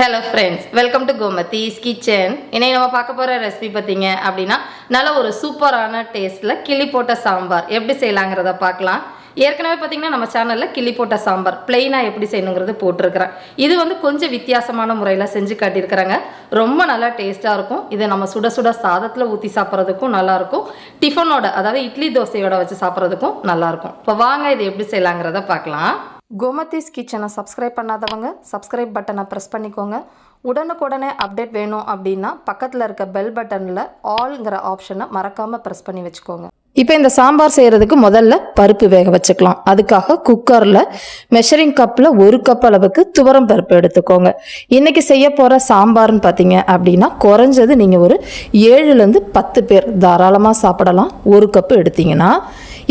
Hello friends welcome to Gomathi's kitchen இன்னைக்கு நம்ம பார்க்க போகிற ரெசிபி பார்த்தீங்க அப்படின்னா நல்ல ஒரு சூப்பரான டேஸ்ட்டில் கிளி போட்ட சாம்பார். எப்படி செய்யலாங்கிறத பார்க்கலாம். ஏற்கனவே பார்த்தீங்கன்னா நம்ம சேனலில் கிளி போட்ட சாம்பார் பிளெயினாக எப்படி செய்யணுங்கிறது போட்டிருக்கிறேன். இது வந்து கொஞ்சம் வித்தியாசமான முறையில் செஞ்சு காட்டியிருக்கிறாங்க. ரொம்ப நல்லா டேஸ்ட்டாக இருக்கும். இதை நம்ம சுட சுட சாதத்தில் ஊற்றி சாப்பிட்றதுக்கும் நல்லாயிருக்கும் டிஃபனோட அதாவது இட்லி தோசையோட வச்சு சாப்பிட்றதுக்கும் நல்லாயிருக்கும் இப்போ வாங்க இது எப்படி செய்யலாங்கிறத பார்க்கலாம். கோமதிஸ் கிச்சனை சப்ஸ்கிரைப் பண்ணாதவங்க சப்ஸ்கிரைப் பட்டனை ப்ரெஸ் பண்ணிக்கோங்க. உடனுக்குடனே அப்டேட் வேணும் அப்படின்னா பக்கத்தில் இருக்க பெல் பட்டனில் ஆல்ங்கிற ஆப்ஷனை மறக்காமல் ப்ரெஸ் பண்ணி வச்சுக்கோங்க. இப்போ இந்த சாம்பார் செய்கிறதுக்கு முதல்ல பருப்பு வேக வச்சுக்கலாம். அதுக்காக குக்கரில் மெஷரிங் கப்பில் ஒரு கப் அளவுக்கு துவரம் பருப்பு எடுத்துக்கோங்க. இன்றைக்கி செய்ய போகிற சாம்பார்னு பார்த்தீங்க அப்படின்னா குறைஞ்சது நீங்கள் ஒரு ஏழுலேருந்து பத்து பேர் தாராளமாக சாப்பிடலாம். ஒரு கப்பு எடுத்தீங்கன்னா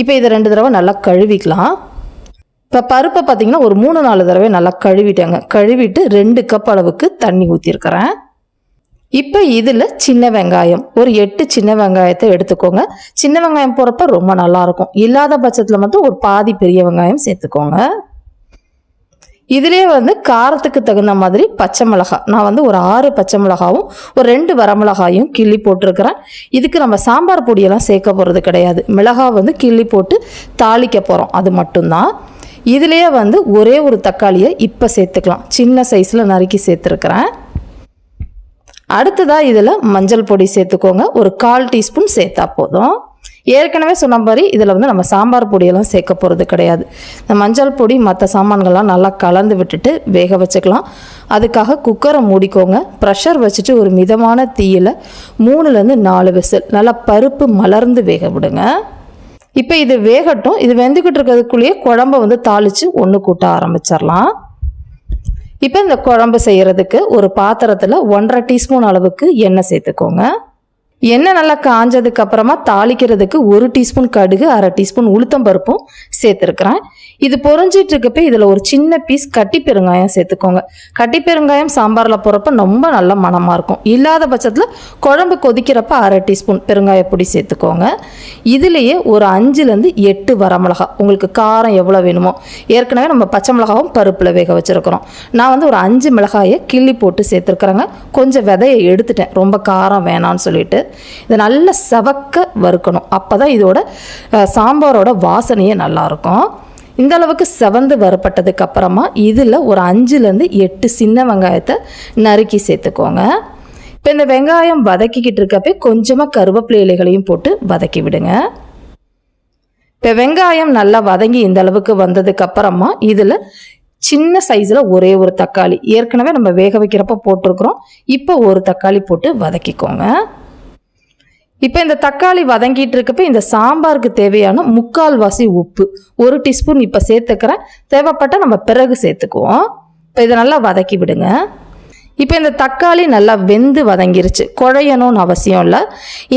இப்போ இதை ரெண்டு தடவை நல்லா கழுவிக்கலாம். இப்போ பருப்பை பார்த்தீங்கன்னா ஒரு மூணு நாலு தடவை நல்லா கழுவிட்டேங்க. கழுவிட்டு ரெண்டு கப் அளவுக்கு தண்ணி ஊற்றிருக்கிறேன் இப்போ இதில் சின்ன வெங்காயம் ஒரு எட்டு சின்ன வெங்காயத்தை எடுத்துக்கோங்க. சின்ன வெங்காயம் போகிறப்ப ரொம்ப நல்லாயிருக்கும் இல்லாத பட்சத்தில் மட்டும் ஒரு பாதி பெரிய வெங்காயம் சேர்த்துக்கோங்க. இதுலேயே வந்து காரத்துக்கு தகுந்த மாதிரி பச்சை மிளகாய். நான் வந்து ஒரு ஆறு பச்சை மிளகாவும் ஒரு ரெண்டு வரமிளகாயும் கிள்ளி போட்டிருக்கிறேன். இதுக்கு நம்ம சாம்பார் பொடியெல்லாம் சேர்க்க போகிறது கிடையாது. மிளகாய் வந்து கிள்ளி போட்டு தாளிக்க போகிறோம் அது மட்டும்தான். இதுலேயே வந்து ஒரே ஒரு தக்காளியை இப்போ சேர்த்துக்கலாம். சின்ன சைஸில் நறுக்கி சேர்த்துருக்குறேன். அடுத்ததாக இதில் மஞ்சள் பொடி சேர்த்துக்கோங்க. ஒரு கால் டீஸ்பூன் சேர்த்தா போதும். ஏற்கனவே சொன்ன மாதிரி இதில் வந்து நம்ம சாம்பார் பொடியெல்லாம் சேர்க்க போகிறது கிடையாது. இந்த மஞ்சள் பொடி மற்ற சாமான்கள்லாம் நல்லா கலந்து விட்டுட்டு வேக வச்சுக்கலாம். அதுக்காக குக்கரை மூடிக்கோங்க. ப்ரெஷர் வச்சுட்டு ஒரு மிதமான தீயில் மூணுலேருந்து நாலு விசில் நல்லா பருப்பு மலர்ந்து வேக விடுங்க. இப்போ இது வேகட்டும். இது வெந்துக்கிட்டு இருக்கிறதுக்குள்ளேயே குழம்ப வந்து தாளித்து ஒன்று கூட்ட ஆரம்பிச்சிடலாம். இப்போ இந்த குழம்பு செய்கிறதுக்கு ஒரு பாத்திரத்தில் ஒன்றரை டீஸ்பூன் அளவுக்கு எண்ணெய் சேர்த்துக்கோங்க. எண்ணெய் நல்லா காஞ்சதுக்கு அப்புறமா தாளிக்கிறதுக்கு ஒரு டீஸ்பூன் கடுகு அரை டீஸ்பூன் உளுத்தம் பருப்பும் சேர்த்துருக்குறேன். இது பொறிஞ்சிட்டு இருக்கப்ப இதில் ஒரு சின்ன பீஸ் கட்டி பெருங்காயம் சேர்த்துக்கோங்க. கட்டி பெருங்காயம் சாம்பாரில் போகிறப்ப ரொம்ப நல்ல மணமாக இருக்கும். இல்லாத பட்சத்தில் குழம்பு கொதிக்கிறப்ப அரை டீஸ்பூன் பெருங்காய பொடி சேர்த்துக்கோங்க. இதுலேயே ஒரு அஞ்சுலேருந்து எட்டு வரமிளகா உங்களுக்கு காரம் எவ்வளோ வேணுமோ. ஏற்கனவே நம்ம பச்சை மிளகாவும் பருப்பில் வேக வச்சுருக்கிறோம். நான் வந்து ஒரு அஞ்சு மிளகாயை கிள்ளி போட்டு சேர்த்துருக்குறேங்க. கொஞ்சம் விதையை எடுத்துட்டேன். ரொம்ப காரம் வேணான்னு சொல்லிட்டு. இதை நல்லா செவக்க வறுக்கணும். அப்போ தான் இதோட சாம்பாரோட வாசனையே நல்லாயிருக்கும். இந்த அளவுக்கு செவந்து வறுப்பட்டதுக்கு அப்புறமா இதில் ஒரு அஞ்சுலேருந்து எட்டு சின்ன வெங்காயத்தை நறுக்கி சேர்த்துக்கோங்க. இப்போ இந்த வெங்காயம் வதக்கிக்கிட்டு இருக்கப்பே கொஞ்சமாக கருவேப்பிலை இலைகளையும் போட்டு வதக்கி விடுங்க. இப்போ வெங்காயம் நல்லா வதங்கி இந்த அளவுக்கு வந்ததுக்கு அப்புறமா இதில் சின்ன சைஸில் ஒரே ஒரு தக்காளி. ஏற்கனவே நம்ம வேக வைக்கிறப்ப போட்டிருக்கிறோம். இப்போ ஒரு தக்காளி போட்டு வதக்கிக்கோங்க. இப்போ இந்த தக்காளி வதங்கிட்டு இருக்கப்ப இந்த சாம்பாருக்கு தேவையான முக்கால்வாசி உப்பு ஒரு டீஸ்பூன் இப்போ சேர்த்துக்கிறேன். தேவைப்பட்டால் நம்ம பிறகு சேர்த்துக்குவோம். இப்போ இதை நல்லா வதக்கி விடுங்க. இப்போ இந்த தக்காளி நல்லா வெந்து வதங்கிருச்சு. குழையணும்னு அவசியம் இல்லை.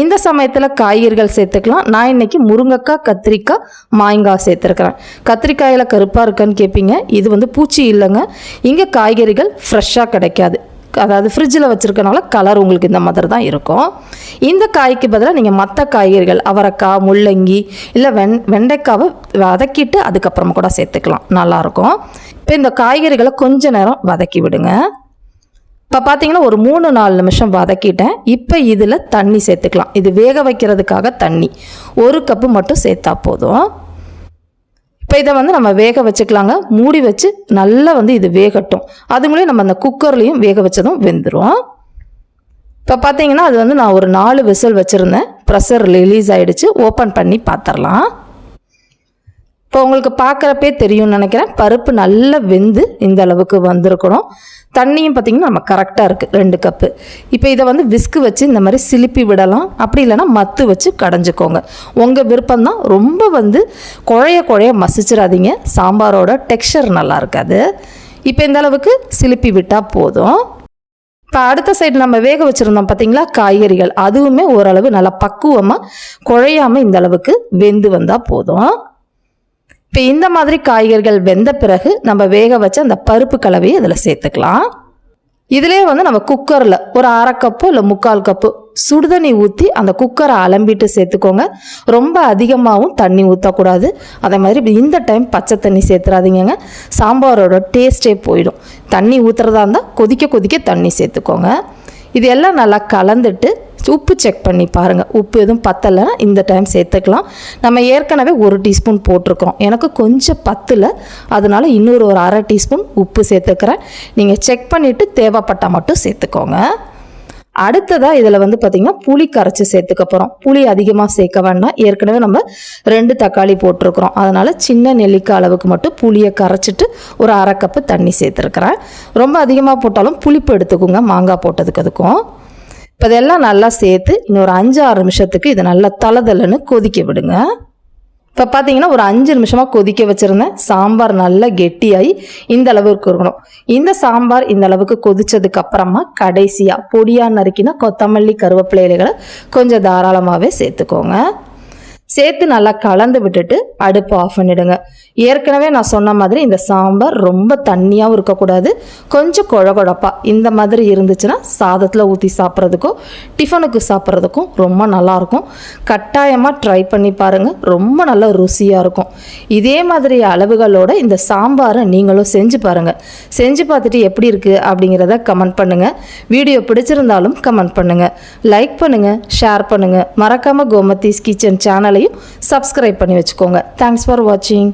இந்த சமயத்தில் காய்கறிகள் சேர்த்துக்கலாம். நான் இன்னைக்கு முருங்கைக்காய் கத்திரிக்காய் மாங்காய் சேர்த்துருக்குறேன். கத்திரிக்காயில் கருப்பாக இருக்கான்னு கேட்பீங்க இது வந்து பூச்சி இல்லைங்க. இங்கே காய்கறிகள் ஃப்ரெஷ்ஷாக கிடைக்காது. அதாவது ஃப்ரிட்ஜில் வச்சுருக்கனால கலர் உங்களுக்கு இந்த மாதிரி தான் இருக்கும். இந்த காய்க்கு பதிலாக நீங்கள் மற்ற காய்கறிகள் அவரைக்காய் முள்ளங்கி இல்லை வெண் வெண்டைக்காவை வதக்கிட்டு அதுக்கப்புறமா கூட சேர்த்துக்கலாம். நல்லாயிருக்கும் இப்போ இந்த காய்கறிகளை கொஞ்ச நேரம் வதக்கி விடுங்க. இப்போ பார்த்தீங்கன்னா ஒரு மூணு நாலு நிமிஷம் வதக்கிட்டேன். இப்போ இதில் தண்ணி சேர்த்துக்கலாம். இது வேக வைக்கிறதுக்காக தண்ணி. ஒரு கப்பு மட்டும் சேர்த்தா போதும். இப்போ இதை வந்து நம்ம வேக வச்சுக்கலாங்க. மூடி வச்சு நல்லா வந்து இது வேகட்டும். அது மூலியம் நம்ம அந்த குக்கர்லேயும் வேக வச்சதும் வெந்துடும் இப்போ பார்த்தீங்கன்னா அது வந்து நான் ஒரு நாலு விசில் வச்சுருந்தேன். ப்ரெஷர் ரிலீஸ் ஆகிடுச்சு ஓப்பன் பண்ணி பார்த்துடலாம் இப்போ உங்களுக்கு பார்க்குறப்பே தெரியும்னு நினைக்கிறேன். பருப்பு நல்லா வெந்து இந்த அளவுக்கு வந்திருக்கணும். தண்ணியும் பார்த்தீங்கன்னா நம்ம கரெக்டாக இருக்குது ரெண்டு கப்பு இப்போ இதை வந்து விஸ்கு வச்சு இந்த மாதிரி சிலுப்பி விடலாம். அப்படி இல்லைன்னா மத்து வச்சு கடைஞ்சிக்கோங்க. உங்கள் விருப்பம்தான். ரொம்ப வந்து குழைய குழைய மசிச்சிடாதீங்க. சாம்பாரோட டெக்ஸ்சர் நல்லா இருக்காது. இப்போ இந்த அளவுக்கு சிலுப்பி விட்டால் போதும். இப்போ அடுத்த சைடு நம்ம வேக வச்சுருந்தோம் பார்த்தீங்களா காய்கறிகள். அதுவுமே ஓரளவு நல்லா பக்குவமாக குழையாமல் இந்த அளவுக்கு வெந்து வந்தால் போதும். இப்போ இந்த மாதிரி காய்கறிகள் வெந்த பிறகு நம்ம வேக வச்ச அந்த பருப்பு கலவையை இதில் சேர்த்துக்கலாம். இதிலே வந்து நம்ம குக்கரில் ஒரு அரை கப்பு இல்லை முக்கால் கப்பு சுடுதண்ணி ஊற்றி அந்த குக்கரை அலம்பிட்டு சேர்த்துக்கோங்க. ரொம்ப அதிகமாகவும் தண்ணி ஊற்றக்கூடாது அதே மாதிரி இந்த டைம் பச்சை தண்ணி சேர்த்துறாதீங்க சாம்பாரோட டேஸ்ட்டே போயிடும். தண்ணி ஊற்றுறதா இருந்தால் கொதிக்க கொதிக்க தண்ணி சேர்த்துக்கோங்க. இது எல்லாம் நல்லா கலந்துட்டு உப்பு செக் பண்ணி பாருங்கள் உப்பு எதுவும் பத்தலைன்னா இந்த டைம் சேர்த்துக்கலாம். நம்ம ஏற்கனவே ஒரு டீஸ்பூன் போட்டிருக்கிறோம் எனக்கு கொஞ்சம் பத்தில். அதனால் இன்னொரு ஒரு அரை டீஸ்பூன் உப்பு சேர்த்துக்கிறேன். நீங்கள் செக் பண்ணிவிட்டு தேவைப்பட்டால் மட்டும் சேர்த்துக்கோங்க. அடுத்ததாக இதில் வந்து பார்த்திங்கன்னா புளி கரைச்சி சேர்த்துக்க போகிறோம் புளி அதிகமாக சேர்க்க வேண்டாம். ஏற்கனவே நம்ம ரெண்டு தக்காளி போட்டிருக்கிறோம். அதனால் சின்ன நெல்லிக்காய் அளவுக்கு மட்டும் புளியை கரைச்சிட்டு ஒரு அரை கப்பு தண்ணி சேர்த்துருக்குறேன். ரொம்ப அதிகமாக போட்டாலும் புளிப்பு எடுத்துக்கோங்க. மாங்காய் போட்டதுக்கு அதுக்கும். இப்போ இதெல்லாம் நல்லா சேர்த்து இன்னொரு அஞ்சு ஆறு நிமிஷத்துக்கு இதை நல்லா தளதளன்னு கொதிக்க விடுங்க. இப்போ பார்த்தீங்கன்னா ஒரு அஞ்சு நிமிஷமாக கொதிக்க வச்சுருந்தேன். சாம்பார் நல்லா கெட்டியாகி இந்த அளவுக்கு இருக்கணும். இந்த சாம்பார் இந்த அளவுக்கு கொதிச்சதுக்கு அப்புறமா கடைசியாக பொடியாக நறுக்கினா கொத்தமல்லி கருவேப்பிலை இலைகளை கொஞ்சம் தாராளமாகவே சேர்த்துக்கோங்க. சேர்த்து நல்லா கலந்து விட்டுட்டு அடுப்பு ஆஃப் பண்ணிடுங்க. ஏற்கனவே நான் சொன்ன மாதிரி இந்த சாம்பார் ரொம்ப தண்ணியாகவும் இருக்கக்கூடாது. கொஞ்சம் குழகுழப்பாக இந்த மாதிரி இருந்துச்சுன்னா சாதத்தில் ஊற்றி சாப்பிட்றதுக்கும் டிஃபனுக்கு சாப்பிட்றதுக்கும் ரொம்ப நல்லாயிருக்கும். கட்டாயமாக ட்ரை பண்ணி பாருங்கள் ரொம்ப நல்ல ருசியாக இருக்கும். இதே மாதிரி அளவுகளோட இந்த சாம்பாரை நீங்களும் செஞ்சு பாருங்கள் செஞ்சு பார்த்துட்டு எப்படி இருக்குது அப்படிங்கிறத கமெண்ட் பண்ணுங்கள் வீடியோ பிடிச்சிருந்தாலும் கமெண்ட் பண்ணுங்கள் லைக் பண்ணுங்கள் ஷேர் பண்ணுங்கள் மறக்காமல் கோமத்தீஸ் கிச்சன் சேனலையும் சப்ஸ்கிரைப் பண்ணி வச்சுக்கோங்க. தேங்க்ஸ் ஃபார் வாட்சிங்